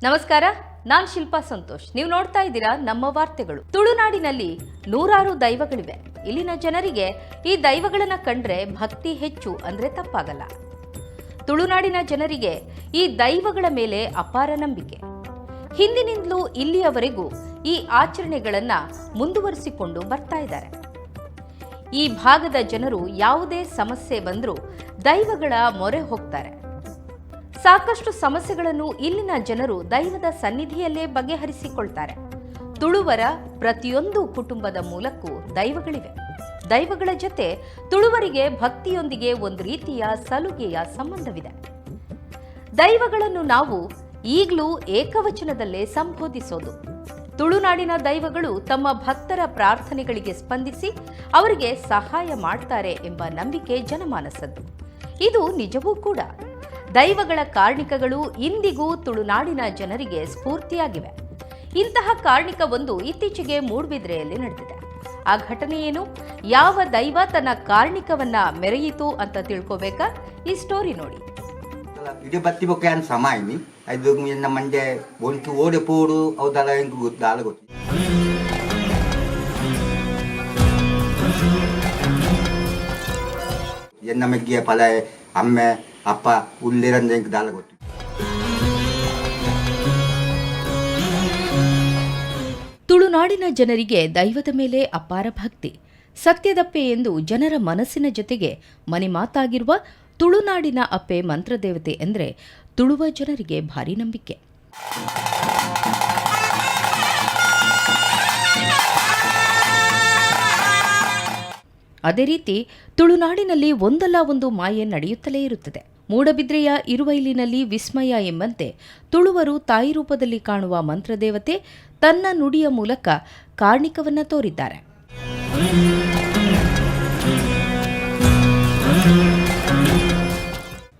ನಮಸ್ಕಾರ, ನಾನ್ ಶಿಲ್ಪಾ ಸಂತೋಷ್. ನೀವು ನೋಡ್ತಾ ಇದ್ದೀರಾ ನಮ್ಮ ವಾರ್ತೆಗಳು. ತುಳುನಾಡಿನಲ್ಲಿ ನೂರಾರು ದೈವಗಳಿವೆ. ಇಲ್ಲಿನ ಜನರಿಗೆ ಈ ದೈವಗಳನ್ನ ಕಂಡ್ರೆ ಭಕ್ತಿ ಹೆಚ್ಚು ಅಂದ್ರೆ ತಪ್ಪಾಗಲ್ಲ. ತುಳುನಾಡಿನ ಜನರಿಗೆ ಈ ದೈವಗಳ ಮೇಲೆ ಅಪಾರ ನಂಬಿಕೆ. ಹಿಂದಿನಿಂದಲೂ ಇಲ್ಲಿಯವರೆಗೂ ಈ ಆಚರಣೆಗಳನ್ನ ಮುಂದುವರಿಸಿಕೊಂಡು ಬರ್ತಾ ಇದ್ದಾರೆ. ಈ ಭಾಗದ ಜನರು ಯಾವುದೇ ಸಮಸ್ಯೆ ಬಂದರೂ ದೈವಗಳ ಮೊರೆ ಹೋಗ್ತಾರೆ. ಸಾಕಷ್ಟು ಸಮಸ್ಯೆಗಳನ್ನು ಇಲ್ಲಿನ ಜನರು ದೈವದ ಸನ್ನಿಧಿಯಲ್ಲೇ ಬಗೆಹರಿಸಿಕೊಳ್ತಾರೆ. ತುಳುವರ ಪ್ರತಿಯೊಂದು ಕುಟುಂಬದ ಮೂಲಕ್ಕೂ ದೈವಗಳಿವೆ. ದೈವಗಳ ಜೊತೆ ತುಳುವರಿಗೆ ಭಕ್ತಿಯೊಂದಿಗೆ ಒಂದು ರೀತಿಯ ಸಲುಗೆಯ ಸಂಬಂಧವಿದೆ. ದೈವಗಳನ್ನು ನಾವು ಈಗಲೂ ಏಕವಚನದಲ್ಲೇ ಸಂಬೋಧಿಸೋದು. ತುಳುನಾಡಿನ ದೈವಗಳು ತಮ್ಮ ಭಕ್ತರ ಪ್ರಾರ್ಥನೆಗಳಿಗೆ ಸ್ಪಂದಿಸಿ ಅವರಿಗೆ ಸಹಾಯ ಮಾಡ್ತಾರೆ ಎಂಬ ನಂಬಿಕೆ ಜನಮಾನಸದ್ದು. ಇದು ನಿಜವೂ ಕೂಡ. ದೈವಗಳ ಕಾರ್ಣಿಕಗಳು ಇಂದಿಗೂ ತುಳುನಾಡಿನ ಜನರಿಗೆ ಸ್ಫೂರ್ತಿಯಾಗಿವೆ. ಇಂತಹ ಕಾರ್ಣಿಕ ಒಂದು ಇತ್ತೀಚೆಗೆ ಮೂಡ್ಬಿದ್ರೆಯಲ್ಲಿ ನಡೆದಿದೆ. ಆ ಘಟನೆ ಏನು? ಯಾವ ದೈವ ತನ್ನ ಕಾರ್ಣಿಕವನ್ನ ಮೆರೆಯಿತು ಅಂತ ತಿಳ್ಕೋಬೇಕಾ? ಈ ಸ್ಟೋರಿ ನೋಡಿ. ನಮ್ಮ ಮೆಗ್ಗಿಯ ಫಲ ಅಮ್ಮೆ ಅಪ್ಪ ಉಳ್ಳಿರಂದ ಹೆಂಗ್ ದಾಲ ಗೊತ್ತಿ ತುಳುನಾಡಿನ ಜನರಿಗೆ ದೈವದ ಮೇಲೆ ಅಪಾರ ಭಕ್ತಿ. ಸತ್ಯದಪ್ಪೆ ಎಂದು ಜನರ ಮನಸ್ಸಿನ ಜೊತೆಗೆ ಮನೆ ಮಾತಾಗಿರುವ ತುಳುನಾಡಿನ ಅಪ್ಪೆ ಮಂತ್ರದೇವತೆ ಎಂದರೆ ತುಳುವ ಜನರಿಗೆ ಭಾರಿ ನಂಬಿಕೆ. ಅದೇ ರೀತಿ ತುಳುನಾಡಿನಲ್ಲಿ ಒಂದಲ್ಲ ಒಂದು ಮಾಯೆ ನಡೆಯುತ್ತಲೇ ಇರುತ್ತದೆ. ಮೂಡಬಿದ್ರೆಯ ಇರುವೈಲಿನಲ್ಲಿ ವಿಸ್ಮಯ ಎಂಬಂತೆ ತುಳುವರು ತಾಯಿ ರೂಪದಲ್ಲಿ ಕಾಣುವ ಮಂತ್ರದೇವತೆ ತನ್ನ ನುಡಿಯ ಮೂಲಕ ಕಾರ್ಣಿಕವನ್ನ ತೋರಿದ್ದಾರೆ.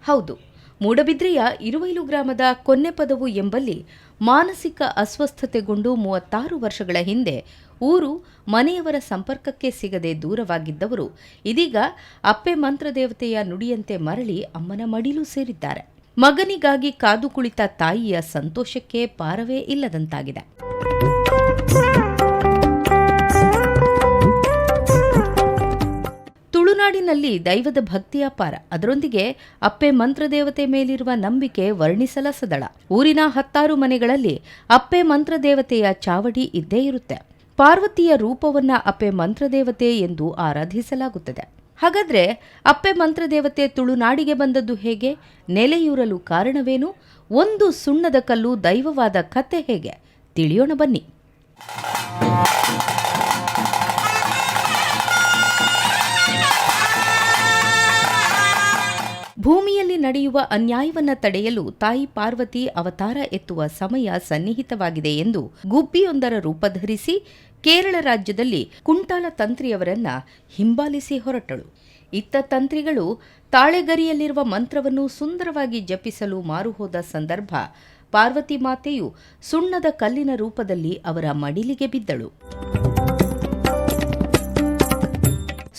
ಹೌದು, ಮೂಡಬಿದ್ರೆಯ ಇರುವೈಲು ಗ್ರಾಮದ ಕೊನ್ನೆಪದವು ಎಂಬಲ್ಲಿ ಮಾನಸಿಕ ಅಸ್ವಸ್ಥತೆಗೊಂಡು ಮೂವತ್ತಾರು ವರ್ಷಗಳ ಹಿಂದೆ ಊರು ಮನೆಯವರ ಸಂಪರ್ಕಕ್ಕೆ ಸಿಗದೆ ದೂರವಾಗಿದ್ದವರು, ಇದೀಗ ಅಪ್ಪೆ ಮಂತ್ರದೇವತೆಯ ನುಡಿಯಂತೆ ಮರಳಿ ಅಮ್ಮನ ಮಡಿಲು ಸೇರಿದ್ದಾರೆ. ಮಗನಿಗಾಗಿ ಕಾದು ಕುಳಿತ ತಾಯಿಯ ಸಂತೋಷಕ್ಕೆ ಪಾರವೇ ಇಲ್ಲದಂತಾಗಿದೆ. ತುಳುನಾಡಿನಲ್ಲಿ ದೈವದ ಭಕ್ತಿ ಅಪಾರ ಅದರೊಂದಿಗೆ ಅಪ್ಪೆ ಮಂತ್ರದೇವತೆ ಮೇಲಿರುವ ನಂಬಿಕೆ ವರ್ಣಿಸಲಸದಳ. ಊರಿನ ಹತ್ತಾರು ಮನೆಗಳಲ್ಲಿ ಅಪ್ಪೆ ಮಂತ್ರದೇವತೆಯ ಚಾವಡಿ ಇದ್ದೇ ಇರುತ್ತೆ. ಪಾರ್ವತಿಯ ರೂಪವನ್ನ ಅಪ್ಪೆ ಮಂತ್ರದೇವತೆ ಎಂದು ಆರಾಧಿಸಲಾಗುತ್ತದೆ. ಹಾಗಾದ್ರೆ ಅಪ್ಪೆ ಮಂತ್ರದೇವತೆ ತುಳುನಾಡಿಗೆ ಬಂದದ್ದು ಹೇಗೆ? ನೆಲೆಯೂರಲು ಕಾರಣವೇನು? ಒಂದು ಸುಣ್ಣದ ಕಲ್ಲು ದೈವವಾದ ಕತೆ ಹೇಗೆ? ತಿಳಿಯೋಣ ಬನ್ನಿ. ಭೂಮಿಯಲ್ಲಿ ನಡೆಯುವ ಅನ್ಯಾಯವನ್ನು ತಡೆಯಲು ತಾಯಿ ಪಾರ್ವತಿ ಅವತಾರ ಎತ್ತುವ ಸಮಯ ಸನ್ನಿಹಿತವಾಗಿದೆ ಎಂದು ಗುಬ್ಬಿಯೊಂದರ ರೂಪಧರಿಸಿ ಕೇರಳ ರಾಜ್ಯದಲ್ಲಿ ಕುಂಟಾಲ ತಂತ್ರಿಯವರನ್ನ ಹಿಂಬಾಲಿಸಿ ಹೊರಟಳು. ಇತ್ತ ತಂತ್ರಿಗಳು ತಾಳೆಗರಿಯಲ್ಲಿರುವ ಮಂತ್ರವನ್ನು ಸುಂದರವಾಗಿ ಜಪಿಸಲು ಮಾರುಹೋದ ಸಂದರ್ಭ ಪಾರ್ವತಿ ಮಾತೆಯು ಸುಣ್ಣದ ಕಲ್ಲಿನ ರೂಪದಲ್ಲಿ ಅವರ ಮಡಿಲಿಗೆ ಬಿದ್ದಳು.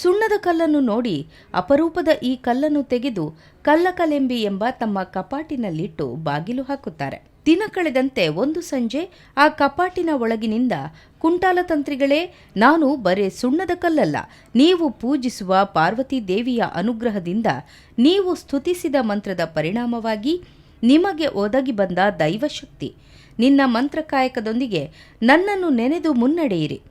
ಸುಣ್ಣದ ಕಲ್ಲನ್ನು ನೋಡಿ ಅಪರೂಪದ ಈ ಕಲ್ಲನ್ನು ತೆಗೆದು ಕಲ್ಲಕಲೆಂಬಿ ಎಂಬ ತಮ್ಮ ಕಪಾಟಿನಲ್ಲಿಟ್ಟು ಬಾಗಿಲು ಹಾಕುತ್ತಾರೆ. ದಿನ ಕಳೆದಂತೆ ಒಂದು ಸಂಜೆ ಆ ಕಪಾಟಿನ ಒಳಗಿನಿಂದ, ಕುಂಟಾಲ ತಂತ್ರಿಗಳೇ, ನಾನು ಬರೇ ಸುಣ್ಣದ ಕಲ್ಲಲ್ಲ. ನೀವು ಪೂಜಿಸುವ ಪಾರ್ವತಿ ದೇವಿಯ ಅನುಗ್ರಹದಿಂದ ನೀವು ಸ್ತುತಿಸಿದ ಮಂತ್ರದ ಪರಿಣಾಮವಾಗಿ ನಿಮಗೆ ಒದಗಿ ಬಂದ ದೈವಶಕ್ತಿ. ನಿನ್ನ ಮಂತ್ರಕಾಯಕದೊಂದಿಗೆ ನನ್ನನ್ನು ನೆನೆದು ಮುನ್ನಡೆಯಿರಿ.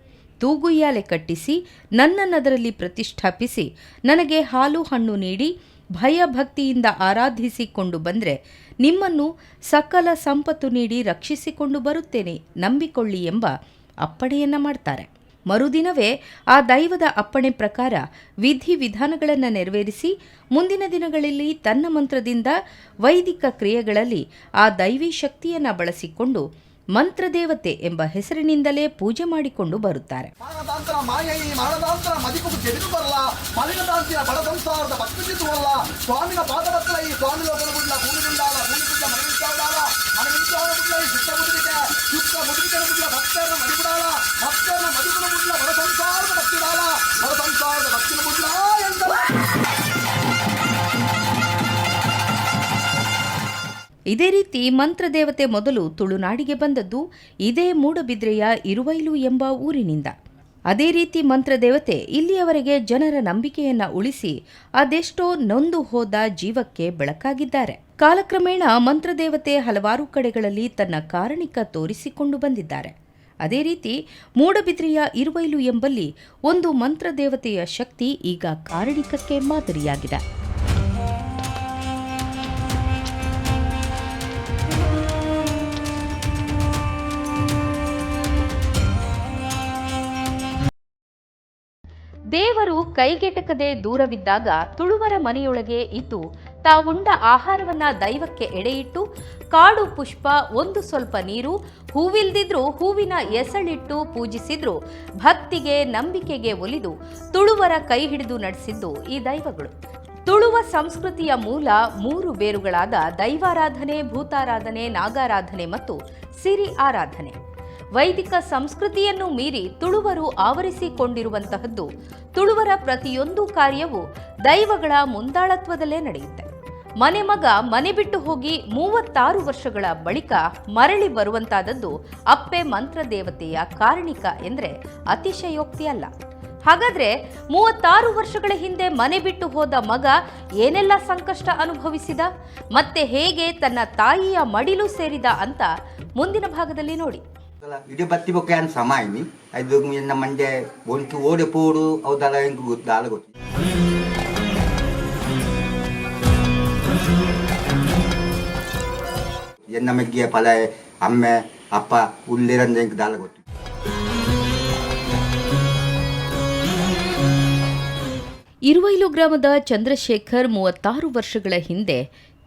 ತೂಗುಯ್ಯಾಲೆ ಕಟ್ಟಿಸಿ ನನ್ನನ್ನದರಲ್ಲಿ ಪ್ರತಿಷ್ಠಾಪಿಸಿ, ನನಗೆ ಹಾಲು ಹಣ್ಣು ನೀಡಿ, ಭಯ ಭಕ್ತಿಯಿಂದ ಆರಾಧಿಸಿಕೊಂಡು ಬಂದರೆ, ನಿಮ್ಮನ್ನು ಸಕಲ ಸಂಪತ್ತು ನೀಡಿ ರಕ್ಷಿಸಿಕೊಂಡು ಬರುತ್ತೇನೆ, ನಂಬಿಕೊಳ್ಳಿ ಎಂಬ ಅಪ್ಪಣೆಯನ್ನು ಮಾಡ್ತಾರೆ. ಮರುದಿನವೇ ಆ ದೈವದ ಅಪ್ಪಣೆ ಪ್ರಕಾರ ವಿಧಿ ವಿಧಾನಗಳನ್ನು ನೆರವೇರಿಸಿ, ಮುಂದಿನ ದಿನಗಳಲ್ಲಿ ತನ್ನ ಮಂತ್ರದಿಂದ ವೈದಿಕ ಕ್ರಿಯೆಗಳಲ್ಲಿ ಆ ದೈವಿ ಶಕ್ತಿಯನ್ನು ಬಳಸಿಕೊಂಡು ಮಂತ್ರದೇವತೆ ಎಂಬ ಹೆಸರಿನಿಂದಲೇ ಪೂಜೆ ಮಾಡಿಕೊಂಡು ಬರುತ್ತಾರೆ. ಇದೇ ರೀತಿ ಮಂತ್ರದೇವತೆ ಮೊದಲು ತುಳುನಾಡಿಗೆ ಬಂದದ್ದು, ಇದೇ ಮೂಡಬಿದ್ರೆಯ ಇರುವೈಲು ಎಂಬ ಊರಿನಿಂದ. ಅದೇ ರೀತಿ ಮಂತ್ರದೇವತೆ ಇಲ್ಲಿಯವರೆಗೆ ಜನರ ನಂಬಿಕೆಯನ್ನ ಉಳಿಸಿ ಅದೆಷ್ಟೋ ನೊಂದು ಹೋದ ಜೀವಕ್ಕೆ ಬೆಳಕಾಗಿದ್ದಾರೆ. ಕಾಲಕ್ರಮೇಣ ಮಂತ್ರದೇವತೆ ಹಲವಾರು ಕಡೆಗಳಲ್ಲಿ ತನ್ನ ಕಾರಣಿಕ ತೋರಿಸಿಕೊಂಡು ಬಂದಿದ್ದಾರೆ. ಅದೇ ರೀತಿ ಮೂಡಬಿದ್ರೆಯ ಇರುವೈಲು ಎಂಬಲ್ಲಿ ಒಂದು ಮಂತ್ರದೇವತೆಯ ಶಕ್ತಿ ಈಗ ಕಾರಣಿಕಕ್ಕೆ ಮಾದರಿಯಾಗಿದೆ. ದೇವರು ಕೈಗೆಟಕದೆ ದೂರವಿದ್ದಾಗ ತುಳುವರ ಮನೆಯೊಳಗೆ ಇದ್ದು ತಾವುಂಡ ಆಹಾರವನ್ನ ದೈವಕ್ಕೆ ಎಡೆಯಿಟ್ಟು, ಕಾಡು ಪುಷ್ಪ ಒಂದು ಸ್ವಲ್ಪ ನೀರು, ಹೂವಿಲ್ದಿದ್ರೂ ಹೂವಿನ ಎಸಳಿಟ್ಟು ಪೂಜಿಸಿದ್ರು, ಭಕ್ತಿಗೆ ನಂಬಿಕೆಗೆ ಒಲಿದು ತುಳುವರ ಕೈ ಹಿಡಿದು ನಡೆಸಿದ್ದು ಈ ದೈವಗಳು. ತುಳುವ ಸಂಸ್ಕೃತಿಯ ಮೂಲ ಮೂರು ಬೇರುಗಳಾದ ದೈವಾರಾಧನೆ, ಭೂತಾರಾಧನೆ, ನಾಗಾರಾಧನೆ ಮತ್ತು ಸಿರಿ ಆರಾಧನೆ. ವೈದಿಕ ಸಂಸ್ಕೃತಿಯನ್ನು ಮೀರಿ ತುಳುವರು ಆವರಿಸಿಕೊಂಡಿರುವಂತಹದ್ದು, ತುಳುವರ ಪ್ರತಿಯೊಂದು ಕಾರ್ಯವೂ ದೈವಗಳ ಮುಂದಾಳತ್ವದಲ್ಲೇ ನಡೆಯುತ್ತೆ. ಮನೆ ಮಗ ಮನೆ ಬಿಟ್ಟು ಹೋಗಿ ಮೂವತ್ತಾರು ವರ್ಷಗಳ ಬಳಿಕ ಮರಳಿ ಬರುವಂತಾದದ್ದು ಅಪ್ಪೆ ಮಂತ್ರದೇವತೆಯ ಕಾರಣಿಕ ಎಂದರೆ ಅತಿಶಯೋಕ್ತಿ ಅಲ್ಲ. ಹಾಗಾದ್ರೆ ಮೂವತ್ತಾರು ವರ್ಷಗಳ ಹಿಂದೆ ಮನೆ ಬಿಟ್ಟು ಹೋದ ಮಗ ಏನೆಲ್ಲ ಸಂಕಷ್ಟ ಅನುಭವಿಸಿದ, ಮತ್ತೆ ಹೇಗೆ ತನ್ನ ತಾಯಿಯ ಮಡಿಲು ಸೇರಿದ ಅಂತ ಮುಂದಿನ ಭಾಗದಲ್ಲಿ ನೋಡಿ. ಇಡಿ ಬತ್ತಿ ಬೊಕ್ಕ ಅನ್ ಸಮ ಐದು ನಮ್ಮ ಮಂಡ್ಯ ಒಂದು ಓಡೆ ಪೋಡು ಅವದಲ್ಲ ಹೆಂಗೆ ಗೊತ್ತು ಗೊತ್ತು ಎನ್ನ ಮೆಗ್ಗಿಯ ಫಲ ಅಮ್ಮೆ ಅಪ್ಪ ಉಳ್ಳಿರಂದ ಹೆಂಗೆ ದಾಲ ಗೊತ್ತು ಇರುವೈಲು ಗ್ರಾಮದ ಚಂದ್ರಶೇಖರ್ ಮೂವತ್ತಾರು ವರ್ಷಗಳ ಹಿಂದೆ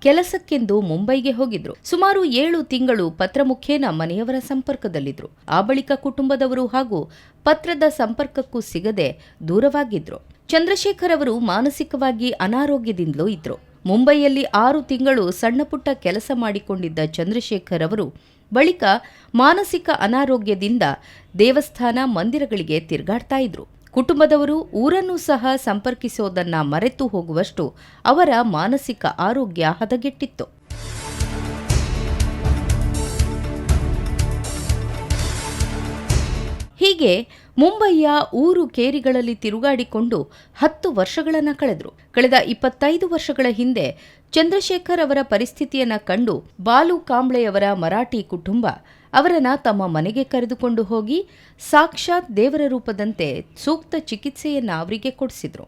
ಕೆಲಸಕ್ಕೆಂದು ಮುಂಬೈಗೆ ಹೋಗಿದ್ರು. ಸುಮಾರು ಏಳು ತಿಂಗಳು ಪತ್ರ ಮುಖೇನ ಮನೆಯವರ ಸಂಪರ್ಕದಲ್ಲಿದ್ರು. ಆ ಬಳಿಕ ಕುಟುಂಬದವರು ಹಾಗೂ ಪತ್ರದ ಸಂಪರ್ಕಕ್ಕೂ ಸಿಗದೆ ದೂರವಾಗಿದ್ರು. ಚಂದ್ರಶೇಖರ್ ಅವರು ಮಾನಸಿಕವಾಗಿ ಅನಾರೋಗ್ಯದಿಂದಲೂ ಇದ್ರು. ಮುಂಬೈಯಲ್ಲಿ ಆರು ತಿಂಗಳು ಸಣ್ಣಪುಟ್ಟ ಕೆಲಸ ಮಾಡಿಕೊಂಡಿದ್ದ ಚಂದ್ರಶೇಖರ್ ಅವರು ಬಳಿಕ ಮಾನಸಿಕ ಅನಾರೋಗ್ಯದಿಂದ ದೇವಸ್ಥಾನ ಮಂದಿರಗಳಿಗೆ ತಿರುಗಾಡ್ತಾ ಇದ್ರು. ಕುಟುಂಬದವರು ಊರನ್ನು ಸಹ ಸಂಪರ್ಕಿಸೋದನ್ನ ಮರೆತು ಹೋಗುವಷ್ಟು ಅವರ ಮಾನಸಿಕ ಆರೋಗ್ಯ ಹದಗೆಟ್ಟಿತ್ತು. ಹೀಗೆ ಮುಂಬಯಿಯ ಊರು ಕೇರಿಗಳಲ್ಲಿ ತಿರುಗಾಡಿಕೊಂಡು ಹತ್ತು ವರ್ಷಗಳನ್ನು ಕಳೆದರು. ಕಳೆದ ಇಪ್ಪತ್ತೈದು ವರ್ಷಗಳ ಹಿಂದೆ ಚಂದ್ರಶೇಖರ್ ಅವರ ಪರಿಸ್ಥಿತಿಯನ್ನು ಕಂಡು ಬಾಲು ಕಾಂಬ್ಳೆಯವರ ಮರಾಠಿ ಕುಟುಂಬ ಅವರನ್ನ ತಮ್ಮ ಮನೆಗೆ ಕರೆದುಕೊಂಡು ಹೋಗಿ ಸಾಕ್ಷಾತ್ ದೇವರ ರೂಪದಂತೆ ಸೂಕ್ತ ಚಿಕಿತ್ಸೆಯನ್ನ ಅವರಿಗೆ ಕೊಡಿಸಿದರು.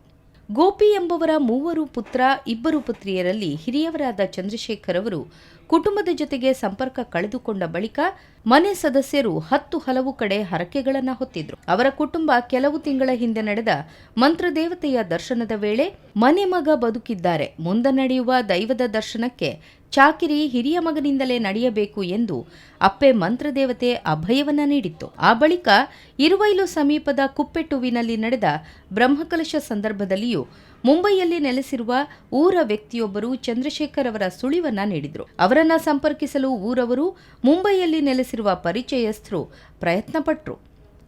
ಗೋಪಿ ಎಂಬವರ ಮೂವರು ಪುತ್ರ, ಇಬ್ಬರು ಪುತ್ರಿಯರಲ್ಲಿ ಹಿರಿಯವರಾದ ಚಂದ್ರಶೇಖರ್ ಅವರು ಕುಟುಂಬದ ಜೊತೆಗೆ ಸಂಪರ್ಕ ಕಳೆದುಕೊಂಡ ಬಳಿಕ ಮನೆ ಸದಸ್ಯರು ಹತ್ತು ಹಲವು ಕಡೆ ಹರಕೆಗಳನ್ನು ಹೊತ್ತಿದ್ರು. ಅವರ ಕುಟುಂಬ ಕೆಲವು ತಿಂಗಳ ಹಿಂದೆ ನಡೆದ ಮಂತ್ರದೇವತೆಯ ದರ್ಶನದ ವೇಳೆ ಮನೆ ಮಗ ಬದುಕಿದ್ದಾರೆ. ಮುಂದೆ ನಡೆಯುವ ದೈವದ ದರ್ಶನಕ್ಕೆ ಚಾಕಿರಿ ಹಿರಿಯ ಮಗನಿಂದಲೇ ನಡೆಯಬೇಕು ಎಂದು ಅಪ್ಪೆ ಮಂತ್ರದೇವತೆ ಅಭಯವನ್ನ ನೀಡಿತ್ತು. ಆ ಬಳಿಕ ಇರುವೈಲು ಸಮೀಪದ ಕುಪ್ಪೆಟ್ಟುವಿನಲ್ಲಿ ನಡೆದ ಬ್ರಹ್ಮಕಲಶ ಸಂದರ್ಭದಲ್ಲಿಯೂ ಮುಂಬೈಯಲ್ಲಿ ನೆಲೆಸಿರುವ ಊರ ವ್ಯಕ್ತಿಯೊಬ್ಬರು ಚಂದ್ರಶೇಖರ್ ಅವರ ಸುಳಿವನ್ನ ನೀಡಿದರು. ಅವರನ್ನ ಸಂಪರ್ಕಿಸಲು ಊರವರು ಮುಂಬೈಯಲ್ಲಿ ನೆಲೆಸಿರುವ ಪರಿಚಯಸ್ಥರು ಪ್ರಯತ್ನಪಟ್ಟರು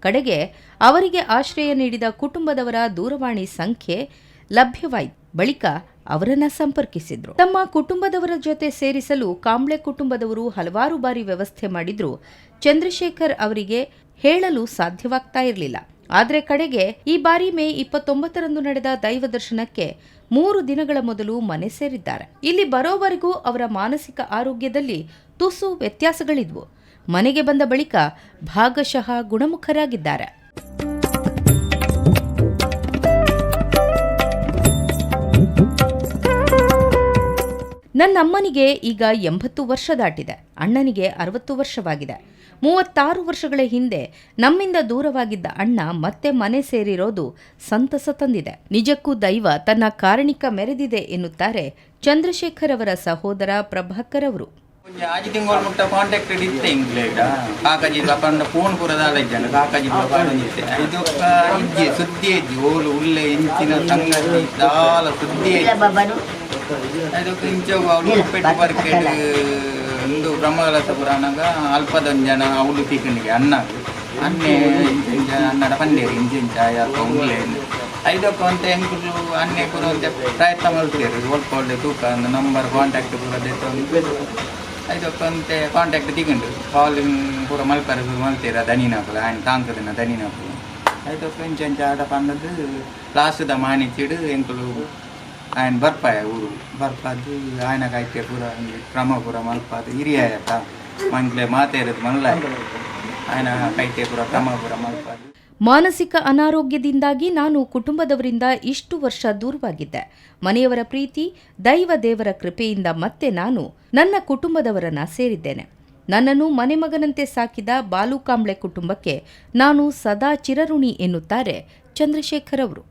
ಕಡೆಗೆ ಅವರಿಗೆ ಆಶ್ರಯ ನೀಡಿದ ಕುಟುಂಬದವರ ದೂರವಾಣಿ ಸಂಖ್ಯೆ ಲಭ್ಯವಾಯಿತು. ಬಳಿಕ ಅವರನ್ನ ಸಂಪರ್ಕಿಸಿದ್ರು. ತಮ್ಮ ಕುಟುಂಬದವರ ಜೊತೆ ಸೇರಿಸಲು ಕಾಂಬ್ಳೆ ಕುಟುಂಬದವರು ಹಲವಾರು ಬಾರಿ ವ್ಯವಸ್ಥೆ ಮಾಡಿದ್ರು. ಚಂದ್ರಶೇಖರ್ ಅವರಿಗೆ ಹೇಳಲು ಸಾಧ್ಯವಾಗ್ತಾ ಇರಲಿಲ್ಲ. ಆದರೆ ಕಡೆಗೆ ಈ ಬಾರಿ ಮೇ ಇಪ್ಪತ್ತೊಂಬತ್ತರಂದು ನಡೆದ ದೈವ ದರ್ಶನಕ್ಕೆ ಮೂರು ದಿನಗಳ ಮೊದಲು ಮನೆ ಸೇರಿದ್ದಾರೆ. ಇಲ್ಲಿ ಬರೋವರೆಗೂ ಅವರ ಮಾನಸಿಕ ಆರೋಗ್ಯದಲ್ಲಿ ತುಸು ವ್ಯತ್ಯಾಸಗಳಿದ್ವು. ಮನೆಗೆ ಬಂದ ಬಳಿಕ ಭಾಗಶಃ ಗುಣಮುಖರಾಗಿದ್ದಾರೆ. ನನ್ನಮ್ಮನಿಗೆ ಈಗ ಎಂಬತ್ತು ವರ್ಷ ದಾಟಿದೆ. ಅಣ್ಣನಿಗೆ ಅರವತ್ತು ವರ್ಷವಾಗಿದೆ. ಮೂವತ್ತಾರು ವರ್ಷಗಳ ಹಿಂದೆ ನಮ್ಮಿಂದ ದೂರವಾಗಿದ್ದ ಅಣ್ಣ ಮತ್ತೆ ಮನೆ ಸೇರಿರೋದು ಸಂತಸ ತಂದಿದೆ. ನಿಜಕ್ಕೂ ದೈವ ತನ್ನ ಕಾರಣಿಕ ಮೆರೆದಿದೆ ಎನ್ನುತ್ತಾರೆ ಚಂದ್ರಶೇಖರ್ ಅವರ ಸಹೋದರ ಪ್ರಭಾಕರ್ ಅವರು. ಆಜಿ ತಿಂಗಳು ಮುಟ್ಟ ಕಾಂಟ್ಯಾಕ್ಟ್ ಇತ್ತೆ ಇಂಗ್ಲೇಡ ಕಾಕಾಜಿ ಅಪಂಡ ಫೋನ್ ಪುರದ ಇದ್ದಾನೆ. ಕಾಕಾಜಿ ಪಾಡೊಂದಿತ್ತೆ ಇದಕ್ಕ ಇಜ್ಜಿ ಸುದ್ದಿ ಇಜ್ಜಿ ಓಲು ಉಳ್ಳೆ ಇಂಚಿನ ಸಂಗತಿ ದಾಲ ಸುದ್ದಿ ಅದಕ್ಕೆ ಇಂಚೋಗ ಅವಳು ಪೆಟ್ಟು ಬರ್ಕೆಟ್ ಒಂದು ಬ್ರಹ್ಮಕಲಸ ಪುರಾಣಗ ಅಲ್ಪದೊಂಜನ ಅವಳು ತೀಕಣಿಗೆ ಅಣ್ಣಗೆ ಅನ್ನೆ ಇಂಚ ಅನ್ನಡ ಪಂಡೇರಿ ಇಂಚ ಇಂಚ ಯಾಕ ಉಳ್ಳೆ ಐದಕ್ಕೆ ಅಂತ ಹೆಂಗುಲು ಅನ್ನೆ ಕೂಡ ಪ್ರಯತ್ನ ಮಾಡ್ತೀರಿ ಒಳ್ಕೊಳ್ಳೆ ತೂಕ ನಂಬರ್ ಕಾಂಟ್ಯಾಕ್ಟ್ ಪುರದ ಐದಕ್ಕೊಂತೆ ಕಾಂಟ್ಯಾಕ್ಟ್ ತಿಗೊಂಡು ಕಾಲಿಂಗ್ ಪೂರ ಮಲ್ಪರ ಮಲ್ತೀರ ದನಿನಾಪುಲ ಆಯ್ನ ತಾಂಕದನ ದನಿನಾಪುಲ ಐದಕ್ಕೆ ಇಂಚಂಚ ಆಡ ಪಂಡದು ಲಾಸ್ಟ್ದ ಮಾಣಿಚಿಡು ಎಂಕುಲು ఆయన ಬರ್ಪಾಯ ಊರು ಬರ್ಪಾದು ఆయన ಕೈತೆ ಪೂರ ಒಂದು ಕ್ರಮ ಪೂರ ಮಲ್ಪಾದು ಹಿರಿಯ ಆಯ್ತ ಮಂಗ್ಲೆ ಮಾತೇರದು ಮಲ್ಲ ఆయన ಕೈತೆ ಪೂರ ಕ್ರಮ ಪೂರ ಮಲ್ಪಾದು ಮಾನಸಿಕ ಅನಾರೋಗ್ಯದಿಂದಾಗಿ ನಾನು ಕುಟುಂಬದವರಿಂದ ಇಷ್ಟು ವರ್ಷ ದೂರವಾಗಿದ್ದೆ ಮನೆಯವರ ಪ್ರೀತಿ ದೈವ ದೇವರ ಕೃಪೆಯಿಂದ ಮತ್ತೆ ನಾನು ನನ್ನ ಕುಟುಂಬದವರನ್ನ ಸೇರಿದ್ದೇನೆ ನನ್ನನ್ನು ಮನೆಮಗನಂತೆ ಸಾಕಿದ ಬಾಲು ಕಾಂಬ್ಳೆ ಕುಟುಂಬಕ್ಕೆ ನಾನು ಸದಾ ಚಿರಋಣಿ ಎನ್ನುತ್ತಾರೆ ಚಂದ್ರಶೇಖರ್ ಅವರು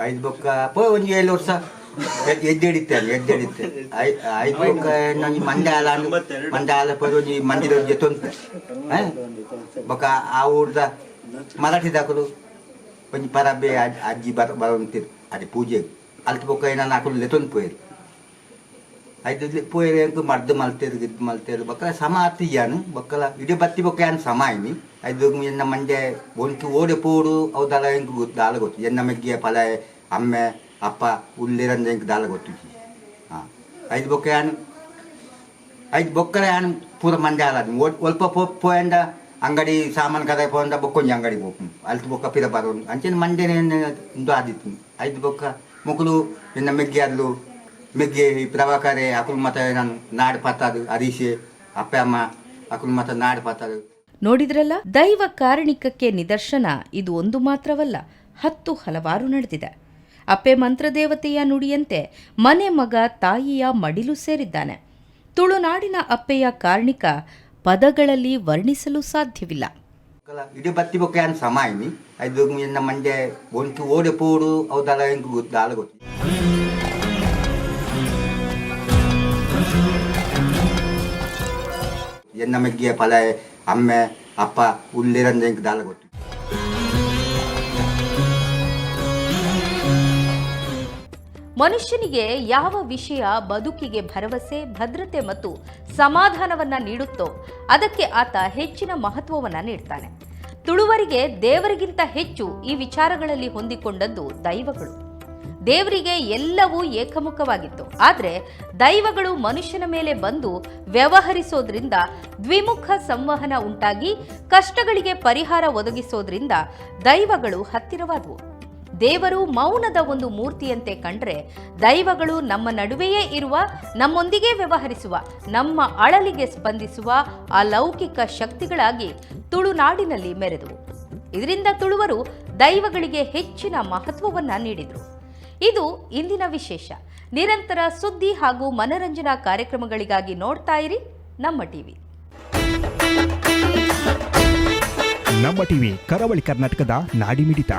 ಐದು ಬೊಕ್ಕ ಪೋ ಒಂದು ಏಳು ವರ್ಷ ಎದ್ದೆಡಿತ್ತೆ ಅಲ್ಲಿ ಎದ್ದೆಡಿತ್ತೆ ಐದು ಬೊಕ್ಕ ನಂಗೆ ಮಂಡಾಲ ಆಲ ಪೋಯ್ ಒಂಜಿ ಮಂದಿರ ಒಂಜಿ ತೊಂತೆ ಬೊಕ್ಕ ಆ ಊರ್ದ ಮರಾಠಿ ದಾಕಲು ಒಂಜಿ ಪರಬೆ ಅಜ್ಜಿ ಬರ ಬರೋಂತಿರು ಅದೇ ಪೂಜೆಗೆ. ಅಲ್ತ ಬೊಕ್ಕ ಏನಾನ ಹಾಕಲು ಲೆತೊಂದು ಪೋಯ್ರು ಐದು ಪೋಯ್ರು ಎಂಕ್ ಮರ್ದು ಮಲ್ತೇರು ಗಿದ್ದು ಮಲ್ತೇರು ಬೊಕ್ಕ ಸಮ ಆತಿಯಾನು ಬೊಕ್ಕಲ ಇಡೀ ಬತ್ತಿ ಬೊಕ್ಕ ಏನು ಸಮ ಆಯ್ನಿ ಐದು ಎನ್ನ ಮಂಡೆ ಒಂಟು ಓಡೆ ಪೋಡು ಅವು ದಲ ಎಂಕ್ ಗೊತ್ತು ದಾಲ ಗೊತ್ತು ಎನ್ನ ಮೆಗ್ಗಿಯ ಪಲ ಅಮ್ಮೆ ಅಪ್ಪ ಉಲ್ಲಿರಂದ ಎಂಕ್ ದಾಲ ಗೊತ್ತು ಹಾಂ ಐದು ಬೊಕ್ಕ ಏನು ಐದು ಬೊಕ್ಕಲ ಏನು ಪೂರ ಮಂಡೆ ಆಲ ಒಲ್ಪ ಪೋ ಪೋಯಂಡ ಅಂಗಡಿ ಸಾಮಾನು ಕದ ಪೋಂಡ ಬೊಕ್ಕೊಂಜಿ ಅಂಗಡಿ ಹೋಗ್ನು ಅಲ್ತು ಬೊಕ್ಕ ಪಿರ ಬರೋನು ಅಂಚೆನ ಮಂಡೆನೆ ಇಂದು ಆದಿತ್ತು ಐದು ಬೊಕ್ಕ ಮುಕುಲು ಎನ್ನ ಮೆಗ್ಗಿ ಅಲ್ಲು ಮೆಗ್ಗೆ ಈ ಪ್ರಭಾಕರೆ ಅಕುಲ್ ಮತ ನಾನು ನಾಡು ಪತ್ತದು ಹರೀಶೆ ಅಪ್ಪ ಅಮ್ಮ ಅಕುಲ್ ಮತ ನಾಡು ಪತ್ತದು ನೋಡಿದ್ರಲ್ಲ ದೈವ ಕಾರಣಿಕಕ್ಕೆ ನಿದರ್ಶನ ಇದು ಒಂದು ಮಾತ್ರವಲ್ಲ ಹತ್ತು ಹಲವಾರು ನಡೆದಿದೆ. ಅಪ್ಪೆ ಮಂತ್ರದೇವತೆಯ ನುಡಿಯಂತೆ ಮನೆ ಮಗ ತಾಯಿಯ ಮಡಿಲು ಸೇರಿದ್ದಾನೆ. ತುಳುನಾಡಿನ ಅಪ್ಪೆಯ ಕಾರಣಿಕ ಪದಗಳಲ್ಲಿ ವರ್ಣಿಸಲು ಸಾಧ್ಯವಿಲ್ಲ. ಇಡೀ ಬತ್ತಿ ಬೊಕ್ಕೆ ಏನು ಸಮ ಆಯ್ನಿ ಐದು ಎನ್ನ ಮಂಡೆ ಒಂಟು ಓಡೆ ಪೋಡು ಗೊತ್ತು ದಾಲ ಫಲ ಅಮ್ಮೆ, ಅಪ್ಪ ಉಲ್ಲಿರಂದ ದಾಲ ಗೊತ್ತು. ಮನುಷ್ಯನಿಗೆ ಯಾವ ವಿಷಯ ಬದುಕಿಗೆ ಭರವಸೆ, ಭದ್ರತೆ ಮತ್ತು ಸಮಾಧಾನವನ್ನ ನೀಡುತ್ತೋ, ಅದಕ್ಕೆ ಆತ ಹೆಚ್ಚಿನ ಮಹತ್ವವನ್ನ ನೀಡ್ತಾನೆ. ತುಳುವರಿಗೆ ದೇವರಿಗಿಂತ ಹೆಚ್ಚು ಈ ವಿಚಾರಗಳಲ್ಲಿ ಹೊಂದಿಕೊಂಡದ್ದು ದೈವಗಳು. ದೇವರಿಗೆ ಎಲ್ಲವೂ ಏಕಮುಖವಾಗಿತ್ತು. ಆದರೆ ದೈವಗಳು ಮನುಷ್ಯನ ಮೇಲೆ ಬಂದು ವ್ಯವಹರಿಸೋದ್ರಿಂದ ದ್ವಿಮುಖ ಸಂವಹನ ಉಂಟಾಗಿ ಕಷ್ಟಗಳಿಗೆ ಪರಿಹಾರ ಒದಗಿಸೋದ್ರಿಂದ ದೈವಗಳು ಹತ್ತಿರವಾದವು. ದೇವರು ಮೌನದ ಒಂದು ಮೂರ್ತಿಯಂತೆ ಕಂಡ್ರೆ ದೈವಗಳು ನಮ್ಮ ನಡುವೆಯೇ ಇರುವ, ನಮ್ಮೊಂದಿಗೆ ವ್ಯವಹರಿಸುವ, ನಮ್ಮ ಅಳಲಿಗೆ ಸ್ಪಂದಿಸುವ ಅಲೌಕಿಕ ಶಕ್ತಿಗಳಾಗಿ ತುಳುನಾಡಿನಲ್ಲಿ ಮೆರೆದವು. ಇದರಿಂದ ತುಳುವರು ದೈವಗಳಿಗೆ ಹೆಚ್ಚಿನ ಮಹತ್ವವನ್ನು ನೀಡಿದರು. ಇದು ಇಂದಿನ ವಿಶೇಷ. ನಿರಂತರ ಸುದ್ದಿ ಹಾಗೂ ಮನರಂಜನಾ ಕಾರ್ಯಕ್ರಮಗಳಿಗಾಗಿ ನೋಡ್ತಾ ಇರಿ ನಮ್ಮ ಟಿವಿ. ನಮ್ಮ ಟಿವಿ ಕರಾವಳಿ ಕರ್ನಾಟಕದ ನಾಡಿಮಿಡಿತ.